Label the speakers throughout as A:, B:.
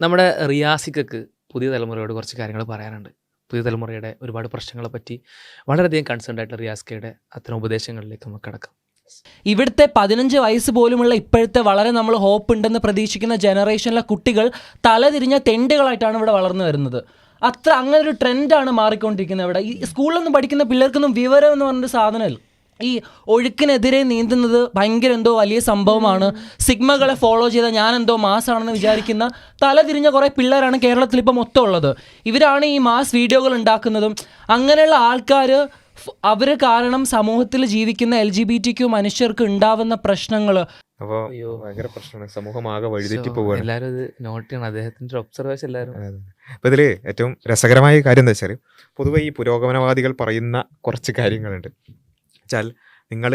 A: നമ്മുടെ റിയാസിക്കക്ക് പുതിയ തലമുറയോട് കുറച്ച് കാര്യങ്ങൾ പറയാനുണ്ട്. പുതിയ തലമുറയുടെ ഒരുപാട് പ്രശ്നങ്ങളെ പറ്റി വളരെയധികം കൺസേൺ ആയിട്ടുള്ള റിയാസ്കയുടെ അത്തരം ഉപദേശങ്ങളിലേക്ക് നമുക്ക് കിടക്കാം.
B: ഇവിടുത്തെ പതിനഞ്ച് വയസ്സ് പോലുമുള്ള ഇപ്പോഴത്തെ വളരെ നമ്മൾ ഹോപ്പ് ഉണ്ടെന്ന് പ്രതീക്ഷിക്കുന്ന ജനറേഷനിലെ കുട്ടികൾ തലതിരിഞ്ഞ തെണ്ടുകളായിട്ടാണ് ഇവിടെ വളർന്നു വരുന്നത്. അത്ര അങ്ങനെ ഒരു ട്രെൻഡാണ് മാറിക്കൊണ്ടിരിക്കുന്നത് ഇവിടെ. ഈ സ്കൂളിലൊന്നും പഠിക്കുന്ന പിള്ളേർക്കൊന്നും വിവരം എന്ന് പറഞ്ഞൊരു സാധനമില്ല. ഈ ഒഴുക്കിനെതിരെ നീന്തുന്നത് ഭയങ്കര എന്തോ വലിയ സംഭവമാണ്. സിഗ്മകളെ ഫോളോ ചെയ്ത ഞാൻ എന്തോ മാസ് ആണെന്ന് വിചാരിക്കുന്ന തലതിരിഞ്ഞ കുറേ പിള്ളേരാണ് കേരളത്തിൽ ഇപ്പം മൊത്തം ഉള്ളത്. ഇവരാണ് ഈ മാസ് വീഡിയോകൾ ഉണ്ടാക്കുന്നതും. അങ്ങനെയുള്ള ആൾക്കാർ അവർ കാരണം സമൂഹത്തിൽ ജീവിക്കുന്ന L G B T Q മനുഷ്യർക്ക് ഉണ്ടാവുന്ന പ്രശ്നങ്ങൾ
C: അപ്പോൾ. ഭയങ്കര പ്രശ്നമാണ്. സമൂഹമാകെ വഴിതെറ്റി പോവുകയാണ്
A: എല്ലാവരും ഇത് നോട്ട് ചെയ്യണം. ഒബ്സർവേഷൻ എല്ലാവരും
C: അപ്പോൾ ഇതിൽ ഏറ്റവും രസകരമായ കാര്യം എന്താ വെച്ചാൽ പൊതുവെ ഈ പുരോഗമനവാദികൾ പറയുന്ന കുറച്ച് കാര്യങ്ങളുണ്ട്. വെച്ചാൽ നിങ്ങൾ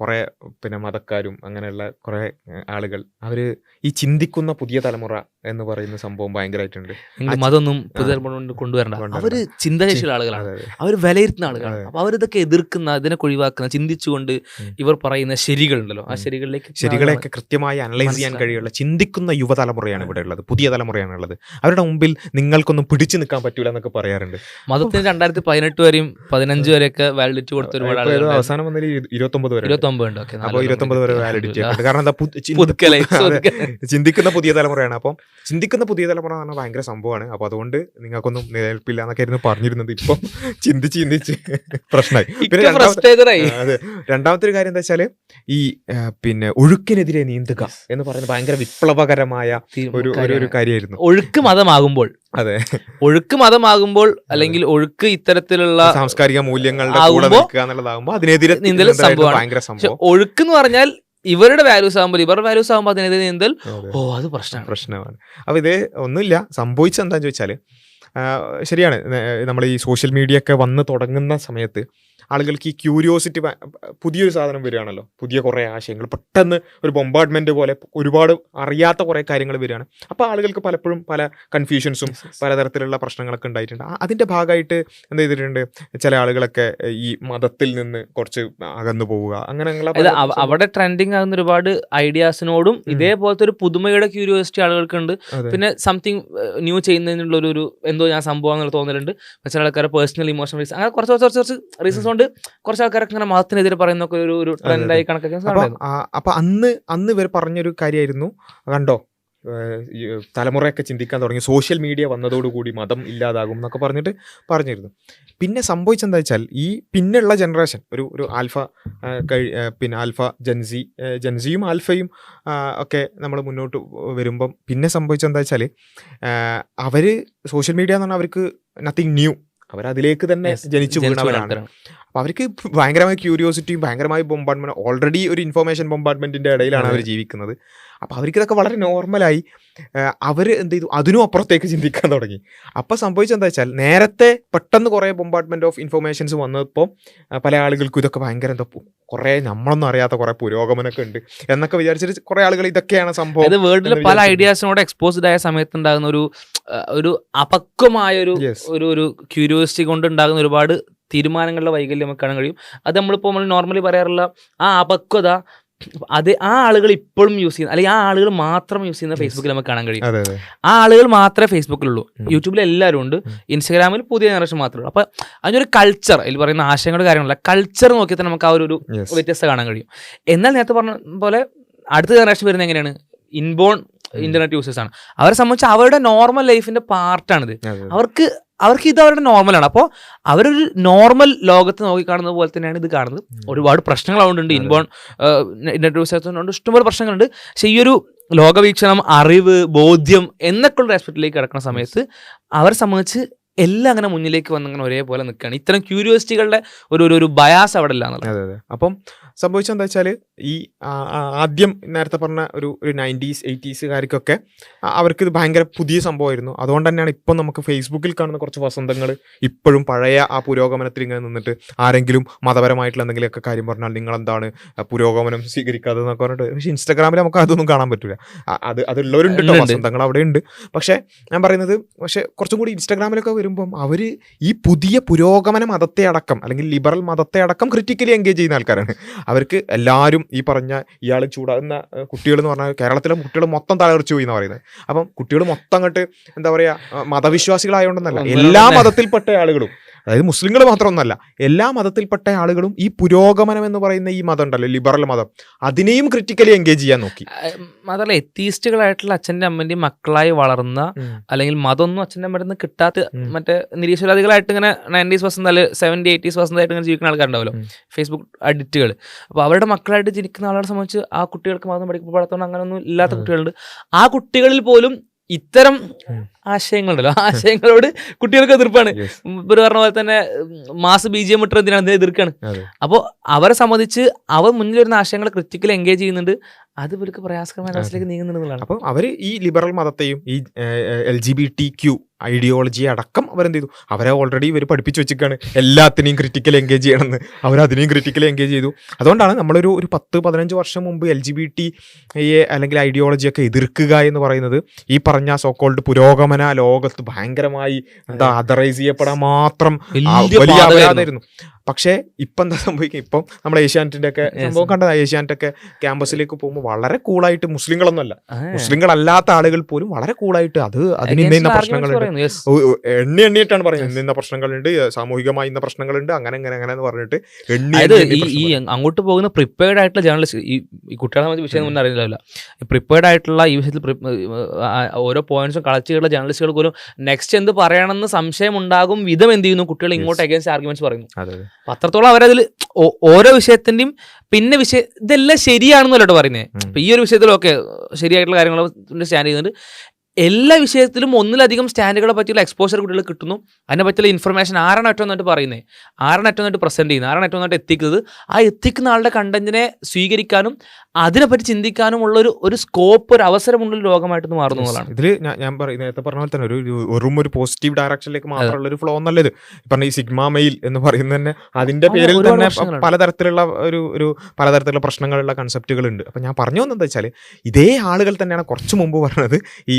C: കുറേ പിന്നെ മതക്കാരും അങ്ങനെയുള്ള കുറേ ആളുകൾ അവർ ഈ ചിന്തിക്കുന്ന പുതിയ തലമുറ എന്ന് പറയുന്ന സംഭവം ഭയങ്കരമായിട്ടുണ്ട്
A: അതൊന്നും
C: ആ ആ.
A: പുതിയ തലമുറ കൊണ്ട് കൊണ്ടുവരണ്ട. അവർ ചിന്താശേഷിയുള്ള ആളുകളാണ്. അവർ വിലയിരുത്തുന്ന ആളുകളാണ്. അപ്പൊ അവരിതൊക്കെ എതിർക്കുന്ന ഇതിനെ ഒഴിവാക്കുന്ന ചിന്തിച്ചുകൊണ്ട് ഇവർ പറയുന്ന ശരികളുണ്ടല്ലോ ആ
C: ഉം.
A: ശരികളിലേക്ക്
C: ശരികളെയൊക്കെ കൃത്യമായി അനലൈസ് ചെയ്യാൻ. കഴിയുള്ള ചിന്തിക്കുന്ന യുവതലമുറയാണ് ഇവിടെ ഉള്ളത് പുതിയ തലമുറയാണ് ഉള്ളത് അവരുടെ മുമ്പിൽ നിങ്ങൾക്കൊന്നും പിടിച്ചു നിൽക്കാൻ പറ്റൂല എന്നൊക്കെ പറയാറുണ്ട്
A: മതത്തിന് രണ്ടായിരത്തി പതിനെട്ട് വരെയും പതിനഞ്ച് വരെയൊക്കെ വാലിഡിറ്റി കൊടുത്ത ഒരുപാട് ആളുകൾ
C: അവസാനം വന്നതിൽ ഇരുപത്തൊമ്പത് വരെ
A: ഇരുപത്തൊമ്പത് ഉണ്ട് ഓക്കെ
C: അപ്പോൾ ഇരുപത്തൊമ്പത് വരെ വാലിഡിറ്റി കാരണം എന്താ. ചിന്തിക്കുന്ന പുതിയ തലമുറയാണ് അപ്പം ചിന്തിക്കുന്ന പുതിയ തലമുറ എന്ന് പറഞ്ഞാൽ ഭയങ്കര സംഭവമാണ്. അപ്പൊ അതുകൊണ്ട് നിങ്ങൾക്കൊന്നും നിലനിൽപ്പില്ല എന്നൊക്കെ ആയിരുന്നു പറഞ്ഞിരുന്നത്. ഇപ്പം ചിന്തിച്ച് ചിന്തിച്ച് പ്രശ്നമായി. പിന്നെ അതെ. രണ്ടാമത്തെ ഒരു കാര്യം എന്താ വെച്ചാൽ ഈ പിന്നെ ഒഴുക്കിനെതിരെ നീന്തുക എന്ന് പറയുന്നത് ഭയങ്കര വിപ്ലവകരമായ ഒരു ഒരു കാര്യമായിരുന്നു.
A: ഒഴുക്ക് മതമാകുമ്പോൾ.
C: അതെ.
A: ഒഴുക്ക് മതമാകുമ്പോൾ അല്ലെങ്കിൽ ഒഴുക്ക് ഇത്തരത്തിലുള്ള
C: സാംസ്കാരിക മൂല്യങ്ങളുടെ കൂടെ നിൽക്കുക എന്നുള്ളതാകുമ്പോൾ അതിനെതിരെ
A: നീന്തൽ സംഭവം.
C: ഭയങ്കര സംഭവം.
A: ഒഴുക്ക് എന്ന് പറഞ്ഞാൽ ഇവരുടെ വാല്യൂസ് ആകുമ്പോൾ ഇവരുടെ വാല്യൂസ് ആകുമ്പോൾ അതിനെതിരെ നീന്തൽ ഓ അത് പ്രശ്നമാണ്.
C: പ്രശ്നമാണ്. അപ്പോൾ ഇത് ഒന്നുമില്ല. സംഭവിച്ചെന്താണെന്ന് ചോദിച്ചാൽ ശരിയാണ്. നമ്മൾ ഈ സോഷ്യൽ മീഡിയ ഒക്കെ വന്ന് തുടങ്ങുന്ന സമയത്ത് ആളുകൾക്ക് ഈ ക്യൂരിയോസിറ്റി പുതിയൊരു സാധനം വരികയാണല്ലോ. പുതിയ കുറേ ആശയങ്ങൾ. പെട്ടെന്ന് ഒരു ബൊമ്പാർട്ട്മെന്റ് പോലെ ഒരുപാട് അറിയാത്ത കുറേ കാര്യങ്ങൾ വരികയാണ്. അപ്പോൾ ആളുകൾക്ക് പലപ്പോഴും പല കൺഫ്യൂഷൻസും പലതരത്തിലുള്ള പ്രശ്നങ്ങളൊക്കെ ഉണ്ടായിട്ടുണ്ട്. അതിന്റെ ഭാഗമായിട്ട് എന്ത് ചെയ്തിട്ടുണ്ട്? ചില ആളുകളൊക്കെ ഈ മതത്തിൽ നിന്ന് കുറച്ച് അകന്നു പോവുക. അങ്ങനെയുള്ള
A: അവിടെ ട്രെൻഡിങ് ആകുന്ന ഒരുപാട് ഐഡിയാസിനോടും ഇതേപോലത്തെ ഒരു പുതുമയുടെ ക്യൂരിയോസിറ്റി ആളുകൾക്കുണ്ട്. പിന്നെ സംതിങ് ന്യൂ ചെയ്യുന്നതിനുള്ള ഒരു എന്തോ ഞാൻ സംഭവം എന്നുള്ള തോന്നലുണ്ട്. ചില ആൾക്കാരെ പേഴ്സണൽ ഇമോഷണൽ റീസൺ അങ്ങനെ കുറച്ച് കുറച്ച് കുറച്ച് റീസൺസ് കൊണ്ട് കുറച്ച് ആൾക്കാരൊക്കെ ഇങ്ങനെ മതത്തിനെതിരെ പറയുന്ന ഒരു ഒരു ട്രെൻഡായി കണക്കൊക്കെ
C: അപ്പൊ അന്ന് അന്ന് ഇവർ പറഞ്ഞൊരു കാര്യമായിരുന്നു കണ്ടോ? തലമുറയൊക്കെ ചിന്തിക്കാൻ തുടങ്ങി. സോഷ്യൽ മീഡിയ വന്നതോടുകൂടി മതം ഇല്ലാതാകും എന്നൊക്കെ പറഞ്ഞിട്ട് പറഞ്ഞിരുന്നു. പിന്നെ സംഭവിച്ചെന്താ വെച്ചാൽ ഈ പിന്നെയുള്ള ജനറേഷൻ ഒരു ഒരു ആൽഫ കഴി- പിന്നെ ആൽഫ ജൻസി ജൻസിയും ആൽഫയും ഒക്കെ നമ്മൾ മുന്നോട്ട് വരുമ്പം പിന്നെ സംഭവിച്ചെന്താ വെച്ചാൽ അവർ സോഷ്യൽ മീഡിയ എന്ന് പറഞ്ഞാൽ അവർക്ക് നത്തിങ് ന്യൂ അവരതിലേക്ക് തന്നെ ജനിച്ചു
A: ജനിച്ചു വീണ
C: വീണവരാണ്.
A: ആൾക്കാരാണ്.
C: അപ്പൊ അവർക്ക് ഭയങ്കരമായ ക്യൂരിയോസിറ്റിയും ഭയങ്കരമായ ബൊമ്പാർട്ട്മെന്റ് ഓൾറെഡി ഒരു ഇൻഫർമേഷൻ ബൊമ്പാർട്ട്മെന്റിന്റെ ഇടയിലാണ് അവർ ജീവിക്കുന്നത്. അപ്പൊ അവർക്കിതൊക്കെ വളരെ നോർമലായി അവർ എന്ത് ചെയ്തു? അതിനും അപ്പുറത്തേക്ക് ചിന്തിക്കാൻ തുടങ്ങി. അപ്പൊ സംഭവിച്ചെന്താ വെച്ചാൽ നേരത്തെ പെട്ടെന്ന് കുറേ ബൊമ്പാർട്ട്മെന്റ് ഓഫ് ഇൻഫർമേഷൻസ് വന്നപ്പോൾ പല ആളുകൾക്കും ഇതൊക്കെ ഭയങ്കര എന്താ കുറെ നമ്മളൊന്നും അറിയാത്ത കുറെ പുരോഗമനമൊക്കെ ഉണ്ട് എന്നൊക്കെ വിചാരിച്ചിട്ട് കുറെ ആളുകൾ ഇതൊക്കെയാണ് സംഭവം
A: വേൾഡിൽ വേൾഡിലെ പല. ഐഡിയാസിനോട് എക്സ്പോസ്ഡ് ആയ സമയത്ത് ഉണ്ടാകുന്ന ഒരു ഒരു അപക്വമായ ഒരു ഒരു ഒരു ക്യൂരിയോസിറ്റി കൊണ്ട് ഉണ്ടാകുന്ന ഒരുപാട് തീരുമാനങ്ങളുടെ വൈകല്യം നമുക്ക് കാണാൻ കഴിയും. അത് നമ്മളിപ്പോൾ നമ്മൾ നോർമലി പറയാറുള്ള ആ അപക്വത അത് ആ ആളുകൾ ഇപ്പോഴും യൂസ് ചെയ്യുന്ന അല്ലെങ്കിൽ ആ ആളുകൾ മാത്രം യൂസ് ചെയ്യുന്ന ഫേസ്ബുക്കിൽ നമുക്ക് കാണാൻ കഴിയും. ആ ആളുകൾ മാത്രമേ ഫേസ്ബുക്കിലുള്ളൂ. യൂട്യൂബിൽ എല്ലാവരും ഉണ്ട്. ഇൻസ്റ്റാഗ്രാമിൽ പുതിയ ജനറേഷൻ മാത്രമേ ഉള്ളൂ. അപ്പൊ അതിനൊരു കൾച്ചർ അതിൽ പറയുന്ന ആശയങ്ങളുടെ കാര്യങ്ങളല്ല കൾച്ചർ നോക്കിയാൽ തന്നെ നമുക്ക് ആ ഒരു വ്യത്യസ്തത കാണാൻ കഴിയും. എന്നാൽ നേരത്തെ പറഞ്ഞ പോലെ അടുത്ത ജനറേഷൻ വരുന്നത് എങ്ങനെയാണ്? ഇൻബോൺ ഇന്റർനെറ്റ് യൂസേഴ്സ് ആണ്. അവരെ സംബന്ധിച്ച് അവരുടെ നോർമൽ ലൈഫിന്റെ പാർട്ടാണിത്. അവർക്ക് അവർക്ക് ഇത് അവരുടെ നോർമലാണ് അപ്പോൾ അവരൊരു നോർമൽ ലോകത്ത് നോക്കി കാണുന്നത് പോലെ തന്നെയാണ് ഇത് കാണുന്നത്. ഒരുപാട് പ്രശ്നങ്ങൾ അതുകൊണ്ടുണ്ട് ഇൻബോൺ ഇന്റർവ്യൂ യൂസേഴ്സിനുണ്ട് ഇഷ്ടംപോലെ പ്രശ്നങ്ങളുണ്ട്. പക്ഷെ ഈ ഒരു ലോകവീക്ഷണം അറിവ് ബോധ്യം എന്നൊക്കെയുള്ള ആസ്പെക്റ്റിലേക്ക് കിടക്കുന്ന സമയത്ത് അവരെ സംബന്ധിച്ച് എല്ലാം അങ്ങനെ മുന്നിലേക്ക് വന്ന് അങ്ങനെ ഒരേപോലെ നിൽക്കുകയാണ്. ഇത്തരം ക്യൂരിയോസിറ്റികളുടെ ഒരു ഒരു- ബയാസ് അവിടെ ഇല്ല എന്നുള്ളത്.
C: അതെ അതെ. അപ്പം സംഭവിച്ചെന്താ വെച്ചാൽ ഈ ആദ്യം നേരത്തെ പറഞ്ഞ ഒരു ഒരു നയന്റീസ് എയ്റ്റീസുകാർക്കൊക്കെ അവർക്ക് ഇത് ഭയങ്കര പുതിയ സംഭവമായിരുന്നു. അതുകൊണ്ട് തന്നെയാണ് ഇപ്പം നമുക്ക് ഫേസ്ബുക്കിൽ കാണുന്ന കുറച്ച് വസന്തങ്ങൾ ഇപ്പോഴും പഴയ ആ പുരോഗമനത്തിൽ ഇങ്ങനെ നിന്നിട്ട് ആരെങ്കിലും മതപരമായിട്ടുള്ള എന്തെങ്കിലുമൊക്കെ കാര്യം പറഞ്ഞാൽ നിങ്ങൾ എന്താണ് പുരോഗമനം സ്വീകരിക്കാതെ എന്നൊക്കെ പറഞ്ഞിട്ട് പക്ഷേ ഇൻസ്റ്റാഗ്രാമിൽ നമുക്ക് അതൊന്നും കാണാൻ പറ്റില്ല അത് അതുള്ളവരുണ്ട്. വസന്തങ്ങൾ അവിടെ ഉണ്ട് പക്ഷേ ഞാൻ പറയുന്നത് പക്ഷേ കുറച്ചും കൂടി ഇൻസ്റ്റാഗ്രാമിലൊക്കെ വരുമ്പം അവർ ഈ പുതിയ പുരോഗമന മതത്തെ അടക്കം അല്ലെങ്കിൽ ലിബറൽ മതത്തെ അടക്കം ക്രിറ്റിക്കലി എൻഗേജ് ചെയ്യുന്ന ആൾക്കാരാണ്. അവർക്ക് എല്ലാവരും ഈ പറഞ്ഞ ഇയാൾ ചൂടാകുന്ന കുട്ടികൾ എന്ന് പറഞ്ഞാൽ കേരളത്തിലെ കുട്ടികൾ മൊത്തം തലതെറിച്ചു പോയി എന്ന് പറയുന്നത്. അപ്പം കുട്ടികൾ മൊത്തം അങ്ങോട്ട് എന്താ പറയുക
A: മതവിശ്വാസികളായതുകൊണ്ടെന്നല്ല
C: എല്ലാ മതത്തിൽപ്പെട്ട ആളുകളും അതായത് മുസ്ലിങ്ങൾ മാത്രമൊന്നല്ല എല്ലാ മതത്തിൽപ്പെട്ട ആളുകളും ഈ പുരോഗമനം എന്ന് പറയുന്ന ഈ മതം ഉണ്ടല്ലോ ലിബറൽ മതം. അതിനെയും ക്രിറ്റിക്കലി എൻഗേജ് ചെയ്യാൻ നോക്കി.
A: മാത്രമല്ല എത്തീസ്റ്റുകളായിട്ടുള്ള അച്ഛന്റെ അമ്മന്റെയും മക്കളായി വളർന്ന അല്ലെങ്കിൽ മതമൊന്നും അച്ഛന്റെ അമ്മയുടെ നിന്ന് കിട്ടാത്ത. മറ്റേ നിരീശ്വരാദികളായിട്ട് ഇങ്ങനെ നയന്റീസ് പെർസെന്റ് അല്ലെങ്കിൽ സെവന്റി എയ്റ്റീസ് പെർസെന്റ് ആയിട്ട് ഇങ്ങനെ ജീവിക്കുന്ന ആൾക്കാരുണ്ടാവല്ലോ ഫേസ്ബുക്ക് അഡിക്റ്റുകൾ അപ്പോൾ അവരുടെ മക്കളായിട്ട് ജനിക്കുന്ന ആളുകളെ സംബന്ധിച്ച് ആ കുട്ടികൾക്ക് മതം പഠിക്കപ്പെടാത്തതുകൊണ്ട് അങ്ങനെയൊന്നും ഇല്ലാത്ത കുട്ടികളുണ്ട്. ആ കുട്ടികളിൽ പോലും ഇത്തരം. ആശയങ്ങളുണ്ടല്ലോ ആ ആശയങ്ങളോട് കുട്ടികൾക്ക് എതിർപ്പാണ്. ഇവർ പറഞ്ഞ പോലെ തന്നെ മാസ് ബി ജി എം ഇട്ട് എന്തിനാണ് എതിർക്കാണ്. അപ്പോൾ അവരെ സംബന്ധിച്ച് അവർ മുന്നിൽ വരുന്ന ആശയങ്ങൾ ക്രിറ്റിക്കലി എൻഗേജ് ചെയ്യുന്നുണ്ട് അത് ഇവർക്ക് പ്രയാസകരമായ അവസ്ഥയിലേക്ക് നീങ്ങുന്നുള്ളതാണ്
C: അപ്പം അവർ ഈ ലിബറൽ മതത്തെയും ഈ L G B T Q ideology അടക്കം അവരെന്ത് ചെയ്തു അവരെ ഓൾറെഡി ഇവർ പഠിപ്പിച്ചു വെച്ചിരിക്കുകയാണ് എല്ലാത്തിനെയും ക്രിറ്റിക്കൽ എൻഗേജ് ചെയ്യണമെന്ന്. അവർ അതിനെയും ക്രിറ്റിക്കൽ എൻഗേജ് ചെയ്തു. അതുകൊണ്ടാണ് നമ്മളൊരു ഒരു പത്ത് പതിനഞ്ച് വർഷം മുമ്പ് എൽ ജി ബി ടി അല്ലെങ്കിൽ ഐഡിയോളജിയൊക്കെ എതിർക്കുക എന്ന് പറയുന്നത് ഈ പറഞ്ഞ സോക്കോൾഡ് പുരോഗമന ലോകത്ത് ഭയങ്കരമായി എന്താ അതറൈസ് ചെയ്യപ്പെടാൻ മാത്രം
A: വലിയ
C: വലിയ അപരാധമായിരുന്നു. പക്ഷേ ഇപ്പം എന്താ സംഭവിക്കുക? ഇപ്പം നമ്മൾ ഏഷ്യാനെറ്റിന്റെ ഒക്കെ. സംഭവം കണ്ടത്. ഏഷ്യാനെറ്റ് ഒക്കെ ക്യാമ്പസിലേക്ക് പോകുമ്പോൾ വളരെ കൂളായിട്ട് മുസ്ലിങ്ങളൊന്നും
A: അല്ല
C: മുസ്ലിങ്ങളല്ലാത്ത ആളുകൾ പോലും വളരെ കൂളായിട്ട് അത് അതിന് ഇന്ന ഇന്ന പ്രശ്നങ്ങളുണ്ട്. എണ്ണി എണ്ണിയിട്ടാണ് പറയുന്നത്. ഇന്ന ഇന്ന പ്രശ്നങ്ങളുണ്ട് സാമൂഹികമായി ഇന്ന പ്രശ്നങ്ങളുണ്ട് അങ്ങനെ അങ്ങനെ അങ്ങനെ എന്ന് പറഞ്ഞിട്ട് എണ്ണി
A: ഈ. അങ്ങോട്ട് പോകുന്ന പ്രിപ്പയർഡ് ആയിട്ടുള്ള ജേർണലിസ്റ്റ് ഈ കുട്ടികളെ സംബന്ധിച്ച് വിഷയം ഒന്നും അറിയില്ല പ്രിപ്പയർഡ് ആയിട്ടുള്ള ഈ വിഷയത്തിൽ ഓരോ പോയിന്റ്സും കളക്ട് ചെയ്തുള്ള ജേർണലിസ്റ്റുകൾ പോലും നെക്സ്റ്റ് എന്ത് പറയണമെന്ന് സംശയം ഉണ്ടാകും വിധം എന്ത് ചെയ്യുന്നു? കുട്ടികൾ ഇങ്ങോട്ട് അഗേൻസ്റ്റ് ആർഗ്യുമെന്റ്സ് പറയുന്നു. അത്രത്തോളം അവരതിൽ ഓരോ വിഷയത്തിന്റെയും പിന്നെ വിഷയം ഇതെല്ലാം ശരിയാണെന്നല്ലോ പറയുന്നത്
C: ഉം.
A: ഈ ഒരു വിഷയത്തിലൊക്കെ ശരിയായിട്ടുള്ള കാര്യങ്ങൾ സ്റ്റാൻഡ് ചെയ്യുന്നുണ്ട് എല്ലാ വിഷയത്തിലും ഒന്നിലധികം സ്റ്റാൻഡുകളെ പറ്റിയുള്ള എക്സ്പോഷർ കുട്ടികൾ കിട്ടുന്നു. അതിനെ പറ്റിയുള്ള ഇൻഫർമേഷൻ ആരാണ് ഏറ്റവും നന്നായിട്ട് പറയുന്നത് ആരാണ് ഏറ്റവും നന്നായിട്ട് പ്രസന്റ് ചെയ്യുന്നത് ആരാണ് ഏറ്റവും നന്നായിട്ട് എത്തിക്കുന്നത്? ആ എത്തിക്കുന്ന ആളുടെ കണ്ടന്റിനെ സ്വീകരിക്കാനും അതിനെപ്പറ്റി ചിന്തിക്കാനും ഉള്ള ഒരു ഒരു സ്കോപ്പ് ഒരു അവസരമുള്ള ഒരു ലോകമായിട്ട് മാറുന്നു എന്നുള്ളതാണ്.
C: ഇതിൽ ഞാൻ ഞാൻ പറയും നേരത്തെ പറഞ്ഞ പോലെ തന്നെ ഒരു വെറും ഒരു പോസിറ്റീവ് ഡയറക്ഷനിലേക്ക് മാത്രമുള്ള ഒരു ഫ്ലോ എന്നുള്ളത് പറഞ്ഞ ഈ സിഗ്മ മെയിൽ എന്ന് പറയുന്നത് തന്നെ അതിന്റെ പേരിൽ തന്നെ. പലതരത്തിലുള്ള ഒരു ഒരു പലതരത്തിലുള്ള പ്രശ്നങ്ങളുള്ള കൺസെപ്റ്റുകൾ ഉണ്ട് അപ്പൊ ഞാൻ പറഞ്ഞു വന്നത് വെച്ചാൽ ഇതേ ആളുകൾ തന്നെയാണ് കുറച്ച് മുമ്പ് പറഞ്ഞത് ഈ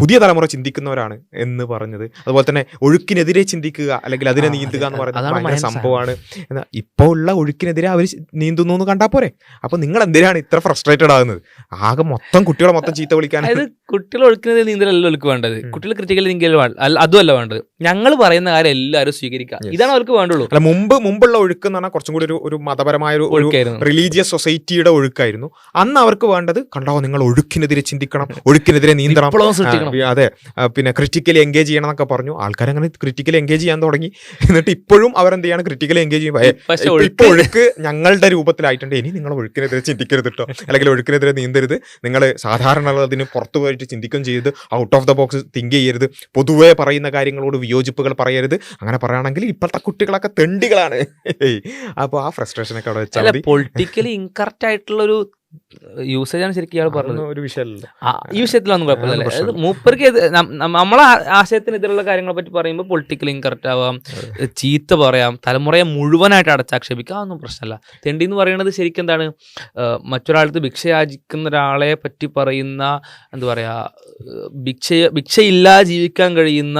C: പുതിയ തലമുറ ചിന്തിക്കുന്നവരാണ് എന്ന് പറഞ്ഞത്. അതുപോലെ തന്നെ ഒഴുക്കിനെതിരെ ചിന്തിക്കുക അല്ലെങ്കിൽ അതിനെ നീന്തുക എന്ന് പറയുന്നത് സംഭവമാണ്. ഇപ്പോൾ ഇപ്പൊ ഉള്ള ഒഴുക്കിനെതിരെ അവർ നീന്തുന്നു എന്ന് കണ്ടാൽ പോരെ. അപ്പൊ നിങ്ങൾ എന്തിനാണ് ഇത്ര ഫ്രസ്ട്രേറ്റഡ് ആകുന്നത്? ആകെ മൊത്തം കുട്ടികളെ മൊത്തം ചീത്ത വിളിക്കാൻ.
A: കുട്ടികൾ ഒഴുക്കിനെതിരെ നീന്തലല്ല ഒഴുക്ക് വേണ്ടത്. കുട്ടികൾ ക്രിറ്റിക്കൽ നീന്തൽ അതുമല്ല വേണ്ടത്. ഞങ്ങൾ പറയുന്ന കാര്യം എല്ലാവരും സ്വീകരിക്കുക. ഇതാണ് അവർക്ക് വേണ്ടുള്ളൂ.
C: അല്ല മുമ്പ് മുമ്പുള്ള ഒഴുക്ക് എന്ന് പറഞ്ഞാൽ കുറച്ചും കൂടി ഒരു ഒരു മതപരമായ ഒരു- റിലീജിയസ് സൊസൈറ്റിയുടെ ഒഴുക്കായിരുന്നു. അന്ന് അവർക്ക് വേണ്ടത് കണ്ടോ നിങ്ങൾ ഒഴുക്കിനെതിരെ ചിന്തിക്കണം ഒഴുക്കിനെതിരെ നീന്തണം. അതെ. പിന്നെ ക്രിറ്റിക്കലി എൻഗേജ് ചെയ്യണം എന്നൊക്കെ പറഞ്ഞു. ആൾക്കാർ അങ്ങനെ ക്രിറ്റിക്കലി എൻഗേജ് ചെയ്യാൻ തുടങ്ങി. എന്നിട്ട് ഇപ്പോഴും അവരെന്ത് ചെയ്യാണ് ക്രിറ്റിക്കലി എൻഗേജ് ചെയ്യുമ്പോൾ ഇപ്പൊ-
A: ഒഴുക്ക്
C: ഞങ്ങളുടെ രൂപത്തിലായിട്ടുണ്ട്. ഇനി നിങ്ങൾ ഒഴുക്കിനെതിരെ ചിന്തിക്കരുത് കേട്ടോ അല്ലെങ്കിൽ ഒഴുക്കിനെതിരെ നീന്തരുത്. നിങ്ങൾ സാധാരണ അതിന് പുറത്തു പോയിട്ട് ചിന്തിക്കുകയും ചെയ്ത് out of the box think ചെയ്യരുത്. പൊതുവെ പറയുന്ന കാര്യങ്ങളോട് വിയോജിപ്പുകൾ പറയരുത്. അങ്ങനെ പറയുകയാണെങ്കിൽ ഇപ്പോഴത്തെ കുട്ടികളൊക്കെ തെണ്ടികളാണ്. അപ്പോൾ ആ ഫ്രസ്ട്രേഷനൊക്കെ അവിടെ വെച്ചാൽ
A: പൊളിറ്റിക്കലി ഇൻകറക്റ്റ് ആയിട്ടുള്ള ഒരു യൂസേജ് ആണ് ശരിക്കും ഇയാൾ പറഞ്ഞത്.
C: ഒരു
A: ഈ വിഷയത്തിലൊന്നും കുഴപ്പമില്ല മൂപ്പർക്ക് നമ്മളെ ആശയത്തിന് ആശയത്തിനെതിരുള്ള കാര്യങ്ങളെ പറ്റി പറയുമ്പോൾ പൊളിറ്റിക്കൽ ഇൻകറക്റ്റ് ആവാം ചീത്ത പറയാം തലമുറയെ മുഴുവനായിട്ട് അടച്ചാക്ഷേപിക്കാം അതൊന്നും പ്രശ്നമല്ല. തെണ്ടി എന്ന് പറയുന്നത് ശരിക്കും എന്താണ്? മറ്റൊരാളത്ത് മറ്റൊരാൾക്ക് ഭിക്ഷ യാചിക്കുന്ന ഒരാളെ പറ്റി പറയുന്ന എന്താ പറയാ ഭിക്ഷ ഭിക്ഷയില്ലാതെ ജീവിക്കാൻ കഴിയുന്ന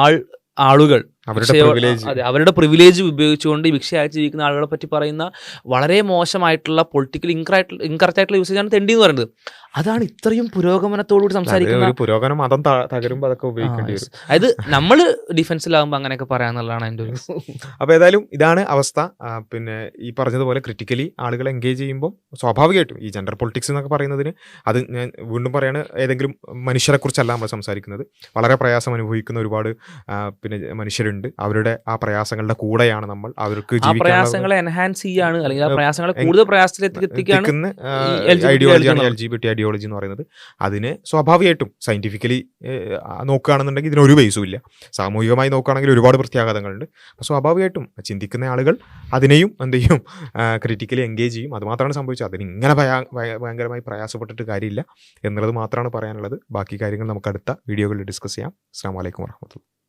A: ആൾ ആളുകൾ അതെ അവരുടെ പ്രിവിലേജ് ഉപയോഗിച്ചുകൊണ്ട് ഈ ഭിക്ഷ അയച്ച് ജീവിക്കുന്ന ആളുകളെ പറ്റി പറയുന്ന വളരെ മോശമായിട്ടുള്ള പൊളിറ്റിക്കൽ ഇൻകറക്റ്റ് ഇൻകറക്റ്റ് ആയിട്ടുള്ള യൂസേജ് ആണ് തെണ്ടി എന്ന് പറയുന്നത്. അതാണ് ഇത്രയും പുരോഗമനത്തോടുകൂടി സംസാരിക്കുന്ന
C: പുരോഗമനം പുരോഗമന മതം തകരുമ്പോൾ തകരുമ്പോ അതൊക്കെ ഉപയോഗിക്കേണ്ടി വരും.
A: അതായത് നമ്മൾ ഡിഫൻസിലാകുമ്പോൾ അങ്ങനെയൊക്കെ പറയാന്നുള്ളതാണ് എന്റെ ഒരു
C: അപ്പോൾ ഏതായാലും ഇതാണ് അവസ്ഥ. പിന്നെ ഈ പറഞ്ഞതുപോലെ ക്രിറ്റിക്കലി ആളുകൾ എൻഗേജ് ചെയ്യുമ്പോൾ സ്വാഭാവികമായിട്ടും ഈ ജെൻഡർ പൊളിറ്റിക്സ് എന്നൊക്കെ പറയുന്നതിന് അത് ഞാൻ വീണ്ടും പറയാണ് ഏതെങ്കിലും മനുഷ്യരെ കുറിച്ചല്ല നമ്മൾ സംസാരിക്കുന്നത്. വളരെ പ്രയാസം അനുഭവിക്കുന്ന ഒരുപാട് പിന്നെ മനുഷ്യരുണ്ട്. അവരുടെ ആ പ്രയാസങ്ങളുടെ കൂടെയാണ് നമ്മൾ അവർക്ക്
A: പ്രയാസങ്ങളെ എൻഹാൻസ് ചെയ്യാണ് അല്ലെങ്കിൽ ആ പ്രയാസങ്ങളെ കൂടുതൽ LGBT
C: ഐഡിയോളജിയാണ്. L G B T ideology എന്ന് പറയുന്നത് അതിന് സ്വാഭാവികമായിട്ടും സയന്റിഫിക്കലി നോക്കുകയാണെന്നുണ്ടെങ്കിൽ ഇതിനൊരു ബേസും ഇല്ല. സാമൂഹികമായി നോക്കുകയാണെങ്കിൽ ഒരുപാട് പ്രത്യാഘാതങ്ങളുണ്ട്. അപ്പോൾ സ്വാഭാവികമായിട്ടും ചിന്തിക്കുന്ന ആളുകൾ അതിനെയും എന്ത് ചെയ്യും? ക്രിറ്റിക്കലി എൻഗേജ് ചെയ്യും. അതുമാത്രമാണ് സംഭവിച്ചത്. അതിന് ഇങ്ങനെ ഭയ- ഭയ- ഭയങ്കരമായി പ്രയാസപ്പെട്ടിട്ട് കാര്യമില്ല എന്നുള്ളത് മാത്രമാണ് പറയാനുള്ളത്. ബാക്കി കാര്യങ്ങൾ നമുക്ക് അടുത്ത വീഡിയോകളിൽ ഡിസ്കസ് ചെയ്യാം. അസ്സാം വലൈക്കും വർഹമത്തുള്ള